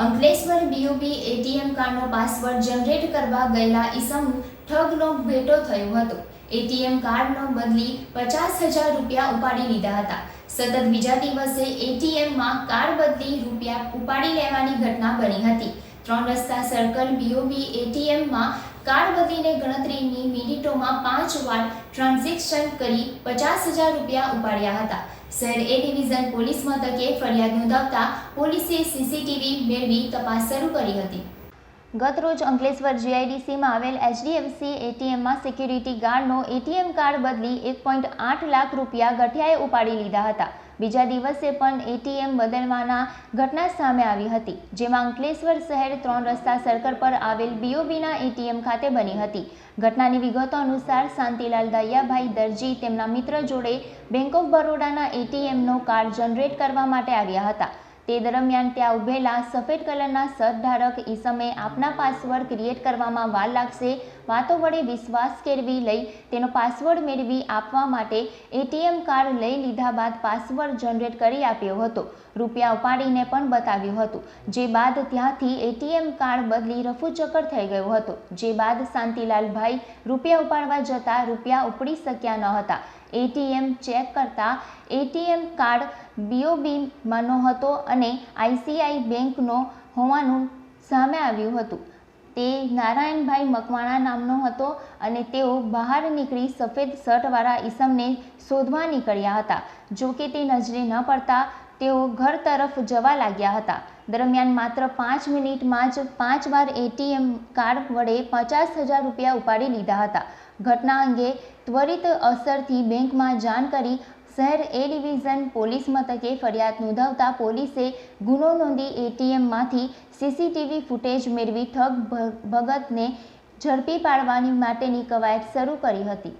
Ankleshwar BOB ATM કાર્ડનો password generate કરવા ગયેલા ઈસમ ઠગનો ભેટો થયો હતો. એટીએમ કાર્ડનો બદલી પચાસ હજાર રૂપિયા ઉપાડી લીધા હતા. સતત બીજા દિવસે એટીએમમાં કાર્ડ બદલી રૂપિયા ઉપાડી લેવાની ઘટના બની હતી. ત્રણ રસ્તા સર્કલ બીઓબી એટીએમમાં કાર્ડ બદલીને ગણતરીની મિનિટોમાં પાંચ વાર ટ્રાન્ઝેક્શન કરી પચાસ હજાર રૂપિયા ઉપાડ્યા હતા. શહેર એ ડિવિઝન પોલીસ મથકે ફરિયાદ નોંધાવતા પોલીસે સીસીટીવી મેળવી તપાસ શરૂ કરી હતી. ગતરોજ અંકલેશ્વર જીઆઈડીસીમાં આવેલ એચડીએફસી એટીએમમાં સિક્યુરિટી ગાર્ડનો એટીએમ કાર્ડ બદલી એક પોઈન્ટ આઠ લાખ રૂપિયા ગઠિયાએ ઉપાડી લીધા હતા. બીજા દિવસે પણ એટીએમ બદલવાના ઘટના સામે આવી હતી, જેમાં અંકલેશ્વર શહેર ત્રણ રસ્તા સર્કલ પર આવેલ બીઓબીના એટીએમ ખાતે બની હતી. ઘટનાની વિગતો અનુસાર શાંતિલાલ દૈયાભાઈ દરજી તેમના મિત્ર જોડે બેંક ઓફ બરોડાના એટીએમનો કાર્ડ જનરેટ કરવા માટે આવ્યા હતા. તે દરમિયાન ત્યાં ઉભેલા સફેદ કલરના સદધારક ઈસમે આપના પાસવર્ડ ક્રિએટ કરવામાં વાર લાગશે. વાતો વડે વિશ્વાસ કેળવી લઈ તેનો પાસવર્ડ મેળવી આપવા માટે એટીએમ કાર્ડ લઈ લીધા બાદ પાસવર્ડ જનરેટ કરી આપ્યો હતો. રૂપિયા ઉપાડીને પણ બતાવ્યું હતું. જે બાદ ત્યાંથી એટીએમ કાર્ડ બદલી રફુચક્કર થઈ ગયો હતો. જે બાદ શાંતિલાલભાઈ રૂપિયા ઉપાડવા જતાં રૂપિયા ઉપડી શક્યા ન હતા. એટીએમ ચેક કરતા એટીએમ કાર્ડ બીઓબીમાંનો હતો અને આઈસીઆઈ બેંકનો હોવાનું સામે આવ્યું હતું. તે નારાયણભાઈ મકવાણા નામનો હતો અને તેઓ બહાર નીકળી સફેદ શર્ટવાળા ઈસમને શોધવા નીકળ્યા હતા. જો કે તે નજરે ન પડતા તેઓ ઘર તરફ જવા લાગ્યા હતા. દરમિયાન માત્ર પાંચ મિનિટમાં જ પાંચ વાર એટીએમ કાર્ડ વડે પચાસ હજાર રૂપિયા ઉપાડી લીધા હતા. ઘટના અંગે ત્વરિત અસરથી બેંકમાં જાણ કરી શહેર એ ડિવિઝન પોલીસ મથકે ફરિયાદ નોંધાવતા પોલીસે ગુનો નોંધી એટીએમમાંથી સીસીટીવી ફૂટેજ મેળવી ઠગ ભગતને ઝડપી પાડવાની માટેની કવાયત શરૂ કરી હતી.